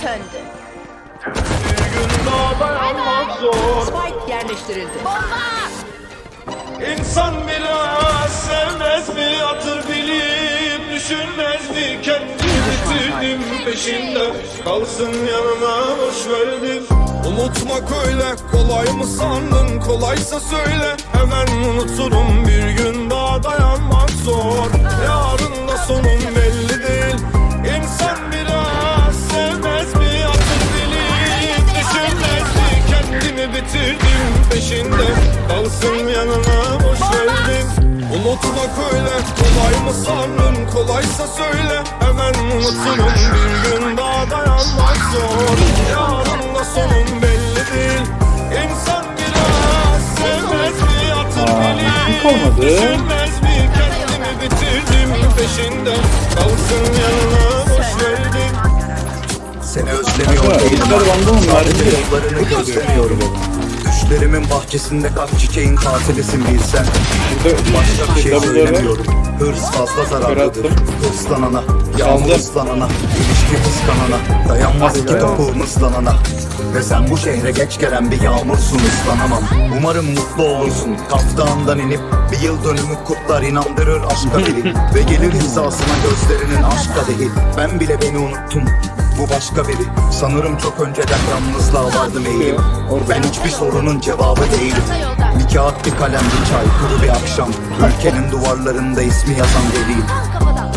Söndü. Bir gün daha dayanmak zor. Spike yerleştirildi. İnsan biraz sevmez mi? Atır bilip düşünmez mi? Kendimi bitirdim peşinde Kalsın yanına boş verdim Unutmak öyle kolay mı sandın? Kolaysa söyle hemen unuturum Bir gün daha dayanmak zor peşinde. Kalsın yanına boş verdim Unutmak öyle kolay mı sandın? Kolaysa söyle. Hemen unuturum. Bir gün daha dayanmak zor. Yarın da sonun belli değil. İnsan biraz sevmez mi? Atır bilip olmadı. düşünmez mi? Kendimi bitirdim peşinde. Kalsın yanına boş verdim Seni özlemiyor değilim yollarını gözlemiyorum Düşlerimin bahçesinde kalp çiçeğin katilisin bilsen. Başka bir şey söylemiyorum. Hırs fazla zararlıdır. Hırslanana, yağmur ıslanana İlişki kıskanana, dayanmaz ki topuğum ıslanana. Ve sen bu şehre geç gelen bir yağmursun ıslanamam. Umarım mutlu olursun. Kaftağından inip bir yıl dönümü kutlar inandırır aşka biri Ve gelir hizasına gözlerinin aşk kadehi Ben bile beni unuttum bu başka biri. Sanırım çok önceden yalnızlığa vardım eğilim. Ben hiçbir sorunun cevabı değilim. Bir kağıt bir kalem bir çay kuru bir akşam. Ülkenin duvarlarında ismi yazan deliyim.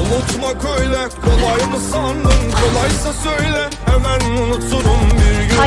Unutmak öyle kolay mı sandın? Kolaysa söyle hemen unuturum Bir gün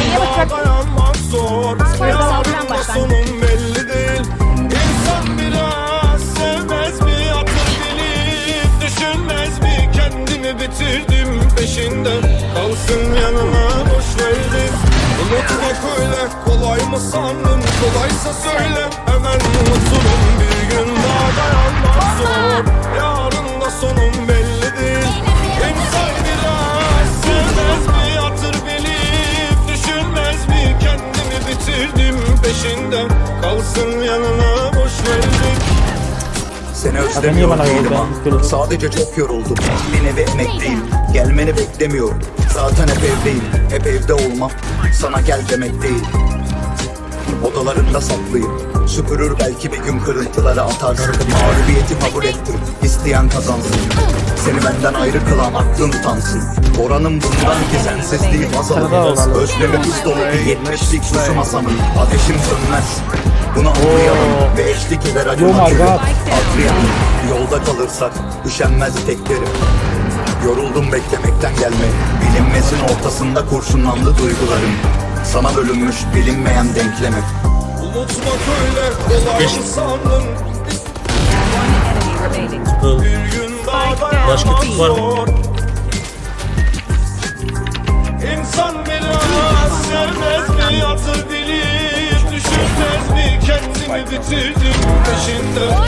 Kalsın yanına boş verdim Unutmak öyle kolay mı sandın? Kolaysa söyle. Hemen unuturum Bir gün daha dayanmak zor. Yarın da sonun belli değil İnsan biraz sevmez mi? Atır bilip düşünmez mi? Kendimi bitirdim peşinde. Kalsın yanına boş verdim Seni özlemiyor değilim ha? Sadece çok yoruldum. Beni ve emekliyim. Gelmeni beklemiyorum Zaten hep evdeyim Hep evde olmam Sana gel demek değil. Odalarında saklıyım Süpürür belki bir gün kırıntıları atarsın. Mağlubiyeti kabul ettim İsteyen kazansın. Seni benden ayrı kılan aklın utansın. Oranım bundan ki sensizliğim azalır Özlemi hız dolu bir yetmişlik suçu masamın Ateşim sönmez. Bunu anlayalım ve eşlik eder acı Oh. Adrian Yolda kalırsak üşenmez teklerim Yoruldum beklemekten gelme Bilinmezin ortasında kurşunlandı duygularım. Sana bölünmüş bilinmeyen denklemim. Unutmak öyle kolay mı sandın Bir gün daha dayanmak zor İnsan biraz sevmez mi Atır bilip düşünmez mi? Kendimi bitirdim peşinde